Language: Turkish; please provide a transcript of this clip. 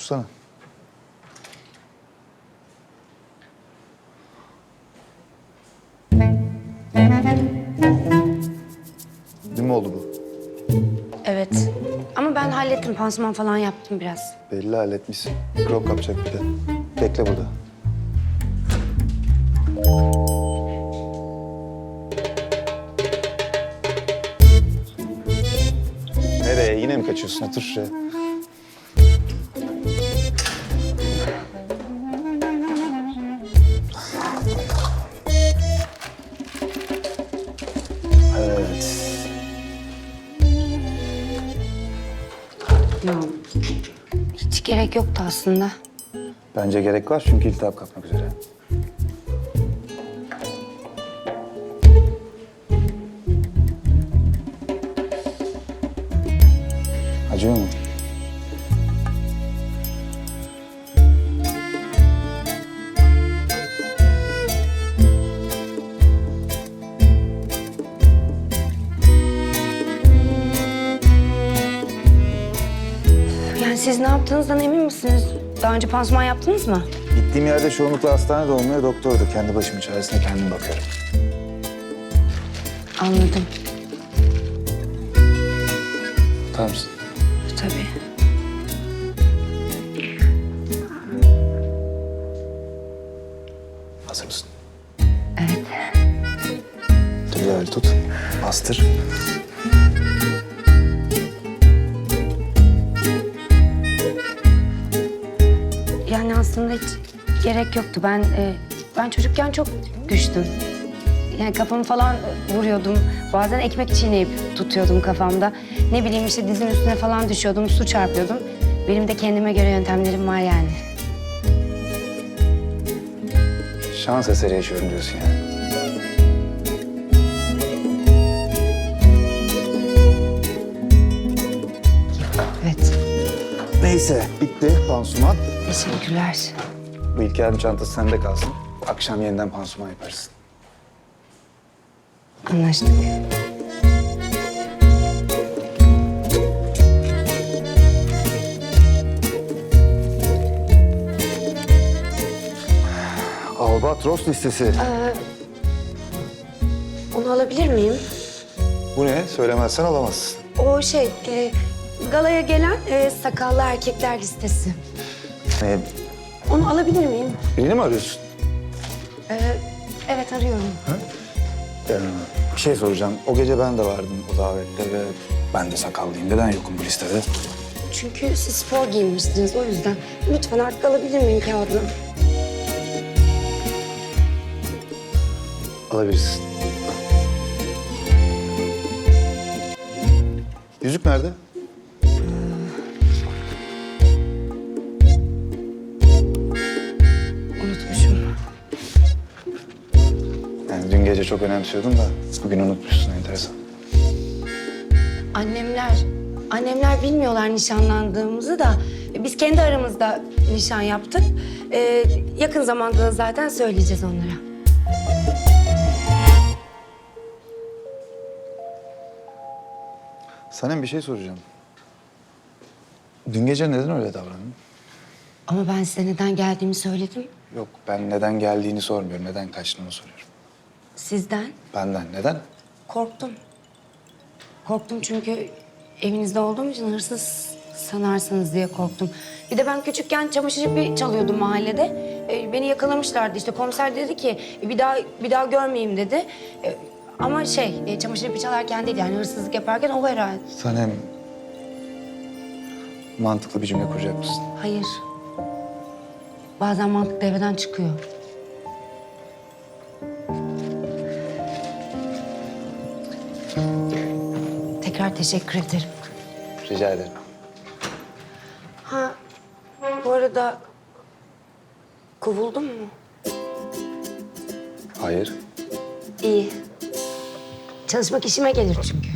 Tutsana. Değil mi oldu bu? Evet. Ama ben hallettim. Pansuman falan yaptım biraz. Belli halletmişsin. Mikrop kapacak bir de. Bekle burada. Nereye? Yine mi kaçıyorsun? Otur şuraya. Yok. Hiç gerek yoktu aslında. Bence gerek var çünkü iltihap kapmak üzere. Acıyor mu? Siz ne yaptığınızdan emin misiniz? Daha önce pansuman yaptınız mı? Gittiğim yerde çoğunlukla hastanede olmuyor, doktordu. Kendi başımın çaresine kendim bakıyorum. Anladım. Tutar mısın? Tabii. Hazır mısın? Evet. Güzel tut. Bastır. Yani aslında hiç gerek yoktu. Ben e, ben çocukken çok güçtüm. Yani kafamı falan vuruyordum. Bazen ekmek çiğneyip tutuyordum kafamda. Ne bileyim işte dizin üstüne falan düşüyordum, su çarpıyordum. Benim de kendime göre yöntemlerim var yani. Şans eseri yaşıyorum diyorsun yani. Neyse, bitti pansuman. Teşekkürler. Bu İlker'in çantası sende kalsın. Akşam yeniden pansuman yaparsın. Anlaştık. Albatros listesi. Onu alabilir miyim? Bu ne? Söylemezsen alamazsın. O şey, e, galaya gelen e, sakallı erkekler listesi. Ne? Onu alabilir miyim? Birini mi arıyorsun? E, evet arıyorum. Ee, bir şey soracağım. O gece ben de vardım o davette ve ben de sakallıyım. Neden yokum bu listede? Çünkü siz spor giyinmiştiniz o yüzden. Lütfen artık alabilir miyim kağıdını? Alabilirsin. Yüzük nerede? Gece çok önemsiyordum da bugün unutmuşsun enteresan. Annemler, annemler bilmiyorlar nişanlandığımızı da biz kendi aramızda nişan yaptık. E, yakın zamanda da zaten söyleyeceğiz onlara. Sana bir şey soracağım. Dün gece neden öyle davrandın? Ama ben size neden geldiğimi söyledim. Yok ben neden geldiğini sormuyorum. Neden kaçtığını soruyorum. Sizden Benden neden? korktum. Korktum çünkü evinizde olduğum için hırsız sanarsınız diye korktum. Bir de ben küçükken çamaşır ipi çalıyordum mahallede. Ee, beni yakalamışlardı işte. Komiser dedi ki bir daha bir daha görmeyeyim dedi. Ee, ama şey e, çamaşır ipi çalarken değil yani hırsızlık yaparken o herhalde. Sanem mantıklı bir cümle kuracak mısın? Hayır. Bazen mantık devreden çıkıyor. Tekrar teşekkür ederim. Rica ederim. Ha, bu arada kovuldun mu? Hayır. İyi. Çalışmak işime gelir çünkü.